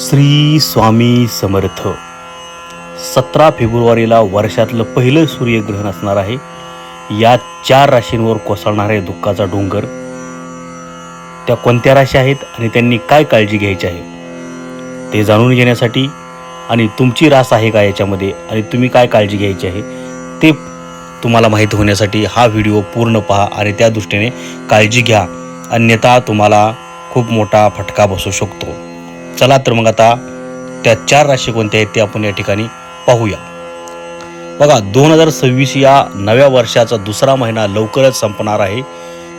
श्री स्वामी समर्थ. सतरा फेब्रुवारीला वर्षातलं पहिलं सूर्यग्रहण असणार आहे. या चार राशींवर कोसळणार आहे दुःखाचा डोंगर. त्या कोणत्या राशी आहेत आणि त्यांनी काय काळजी घ्यायची आहे? ते जाणून घेण्यासाठी आणि तुमची रास आहे का याच्यामध्ये आणि तुम्ही काय काळजी घ्यायची आहे ते तुम्हाला माहीत होण्यासाठी हा व्हिडिओ पूर्ण पहा आणि त्या दृष्टीने काळजी घ्या. अन्यथा तुम्हाला खूप मोठा फटका बसू शकतो. चला तर मग आता त्या चार राशी कोणत्या आहेत ते आपण या ठिकाणी पाहूया. बघा दोन हजार सव्वीस या नव्या वर्षाचा दुसरा महिना लवकरच संपणार आहे.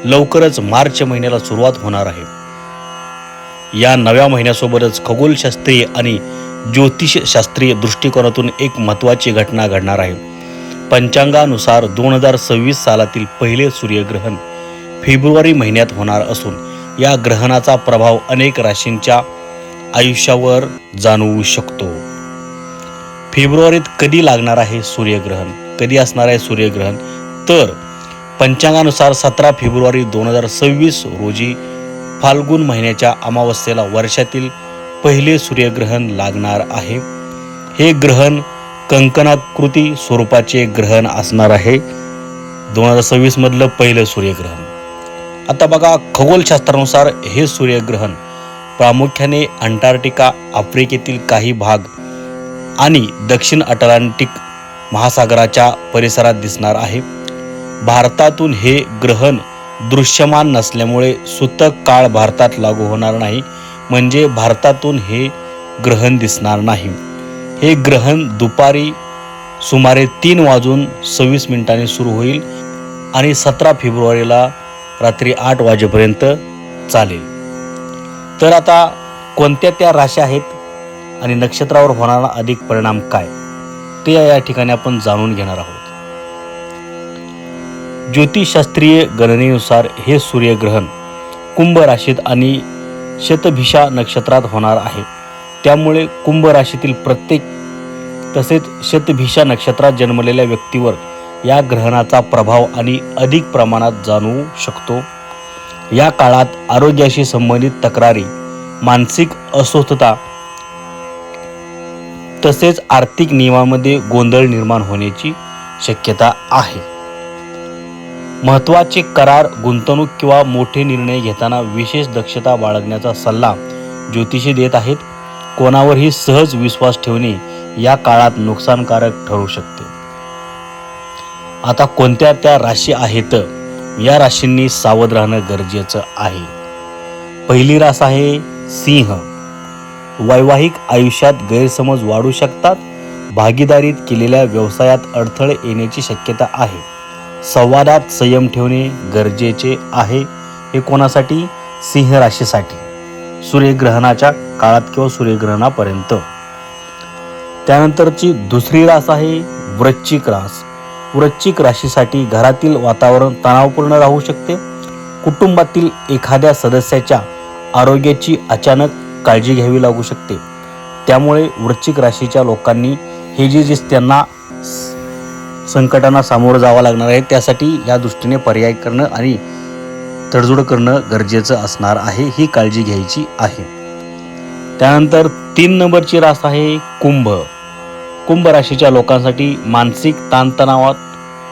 लवकरच मार्च महिन्याला सुरुवात होणार आहे. या नव्या महिन्यासोबतच खगोलशास्त्रीय आणि ज्योतिषशास्त्रीय दृष्टिकोनातून एक महत्त्वाची घटना घडणार आहे. पंचांगानुसार दोन हजार सव्वीस सालातील पहिले सूर्यग्रहण फेब्रुवारी महिन्यात होणार असून या ग्रहणाचा प्रभाव अनेक राशींच्या आयुष्यावर जाणवू शकतो. फेब्रुवारीत कधी लागणार आहे सूर्यग्रहण? कधी असणार आहे सूर्यग्रहण? तर पंचांगानुसार सतरा फेब्रुवारी दोन हजार सव्वीस रोजी फाल्गुन महिन्याच्या अमावस्येला वर्षातील पहिले सूर्यग्रहण लागणार आहे. हे ग्रहण कंकणाकृती स्वरूपाचे ग्रहण असणार आहे. दोन हजार सव्वीसमधलं पहिलं सूर्यग्रहण. आता बघा खगोलशास्त्रानुसार हे सूर्यग्रहण प्रामुख्याने अंटार्क्टिका आफ्रिकेतील काही भाग आणि दक्षिण अटलांटिक महासागराच्या परिसरात दिसणार आहे. भारतातून हे ग्रहण दृश्यमान नसल्यामुळे सुतक काळ भारतात लागू होणार नाही म्हणजे भारतातून हे ग्रहण दिसणार नाही. हे ग्रहण दुपारी सुमारे तीन वाजून सव्वीस मिनिटांनी सुरू होईल आणि सतरा फेब्रुवारीला रात्री आठ वाजेपर्यंत चालेल. तर आता कोणत्या त्या राशी आहेत आणि नक्षत्रावर होणारा अधिक परिणाम काय? ते या ठिकाणी आपण जाणून घेणार आहोत. ज्योतिषशास्त्रीय गणनेनुसार हे सूर्यग्रहण कुंभ राशीत आणि शतभिषा नक्षत्रात होणार आहे. त्यामुळे कुंभ राशीतील प्रत्येक तसेच शतभिषा नक्षत्रात जन्मलेल्या व्यक्तीवर या ग्रहणाचा प्रभाव आणि अधिक प्रमाणात जाणवू शकतो. या काळात आरोग्याशी संबंधित तक्रारी मानसिक अस्वस्थता तसेच आर्थिक नियमामध्ये गोंधळ निर्माण होण्याची शक्यता आहे. महत्त्वाचे करार गुंतवणूक किंवा मोठे निर्णय घेताना विशेष दक्षता बाळगण्याचा सल्ला ज्योतिषी देत आहेत. कोणावरही सहज विश्वास ठेवणे या काळात नुकसानकारक ठरू शकते. आता कोणत्या त्या राशी आहेत? या राशींनी सावध राहणं गरजेचं आहे. पहिली रास आहे सिंह. वैवाहिक आयुष्यात गैरसमज वाढू शकतात. भागीदारीत केलेल्या व्यवसायात अडथळे येण्याची शक्यता आहे. संवादात संयम ठेवणे गरजेचे आहे. हे कोणासाठी? सिंह राशीसाठी. सूर्यग्रहणाच्या काळात किंवा सूर्यग्रहणापर्यंत. त्यानंतरची दुसरी रास आहे वृश्चिक रास. वृश्चिक राशीसाठी घरातील वातावरण तणावपूर्ण राहू शकते. कुटुंबातील एखाद्या सदस्याच्या आरोग्याची अचानक काळजी घ्यावी लागू शकते. त्यामुळे वृश्चिक राशीच्या लोकांनी हे जे जे त्यांना संकटांना सामोरं जावं लागणार आहे त्यासाठी या दृष्टीने पर्याय करणं आणि तडजोड करणं गरजेचं असणार आहे ही काळजी घ्यायची आहे. त्यानंतर तीन नंबरची रास आहे कुंभ. कुंभ राशीच्या लोकांसाठी मानसिक ताणतणावात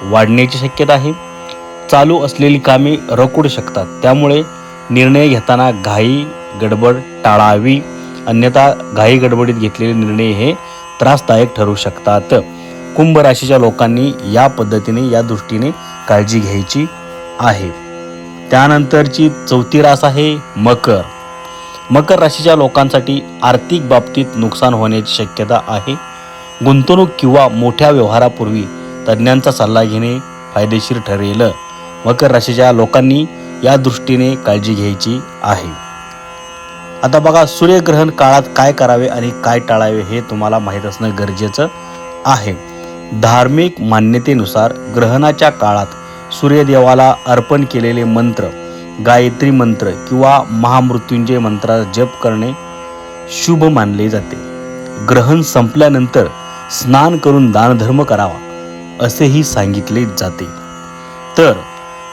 वाढण्याची शक्यता आहे. चालू असलेली कामे रखडू शकतात. त्यामुळे निर्णय घेताना घाई गडबड टाळावी. अन्यथा घाई गडबडीत घेतलेले निर्णय हे त्रासदायक ठरू शकतात. कुंभ राशीच्या लोकांनी या पद्धतीने या दृष्टीने काळजी घ्यायची आहे. त्यानंतरची चौथी रास आहे मकर. मकर राशीच्या लोकांसाठी आर्थिक बाबतीत नुकसान होण्याची शक्यता आहे. गुंतवणूक किंवा मोठ्या व्यवहारापूर्वी तज्ज्ञांचा सल्ला घेणे फायदेशीर ठरेल. मकर राशीच्या लोकांनी या दृष्टीने काळजी घ्यायची आहे. आता बघा सूर्यग्रहण काळात काय करावे आणि काय टाळावे हे तुम्हाला माहीत असणं गरजेचं आहे. धार्मिक मान्यतेनुसार ग्रहणाच्या काळात सूर्यदेवाला अर्पण केलेले मंत्र गायत्री मंत्र किंवा महामृत्युंजय मंत्राचा जप करणे शुभ मानले जाते. ग्रहण संपल्यानंतर स्नान करून दानधर्म करावा असेही सांगितले जाते. तर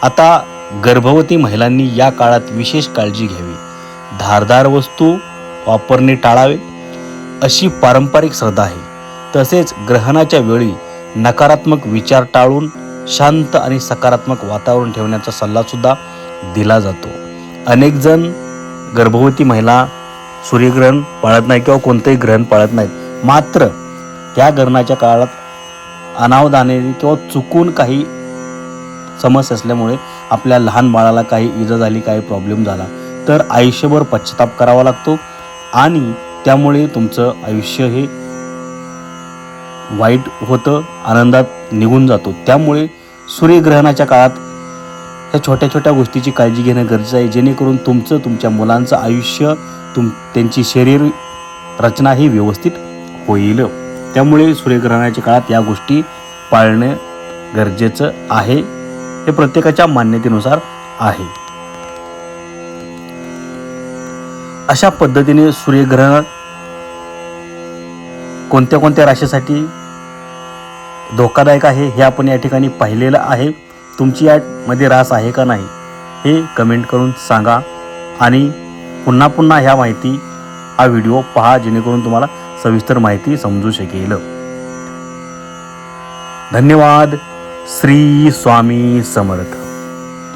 आता गर्भवती महिलांनी या काळात विशेष काळजी घ्यावी. धारदार वस्तू वापरणे टाळावे. अशी पारंपरिक श्रद्धा आहे. तसेच ग्रहणाच्या वेळी नकारात्मक विचार टाळून शांत आणि सकारात्मक वातावरण ठेवण्याचा सल्लासुद्धा दिला जातो. अनेक जण गर्भवती महिला सूर्यग्रहण पाळत नाही किंवा कोणतंही ग्रहण पाळत नाहीत. मात्र त्या ग्रहणाच्या काळात अनावधाने किंवा चुकून काही समस्या असल्यामुळे आपल्या लहान बाळाला काही इजा झाली काही प्रॉब्लेम झाला तर आयुष्यभर पश्चाताप करावा लागतो आणि त्यामुळे तुमचं आयुष्य हे वाईट होतं आनंदात निघून जातो. त्यामुळे सूर्यग्रहणाच्या काळात ह्या छोट्या छोट्या गोष्टीची काळजी घेणं गरजेचं आहे. जेणेकरून तुमचं तुमच्या मुलांचं आयुष्य तुम त्यांची शरीर रचना ही व्यवस्थित होईल. त्यामुळे सूर्यग्रहणाच्या काळात या गोष्टी पाळणं गरजेचं आहे. हे प्रत्येकाच्या मान्यतेनुसार आहे. अशा पद्धतीने सूर्यग्रहण कोणत्या कोणत्या राशीसाठी धोकादायक आहे हे आपण या ठिकाणी पाहिलेलं आहे. तुमची यामध्ये रास आहे का नाही हे कमेंट करून सांगा. आणि पुन्हा पुन्हा ह्या माहिती हा व्हिडिओ पहा जेणेकरून तुम्हाला सविस्तर माहिती समजू शकेल. धन्यवाद. श्री स्वामी समर्थ.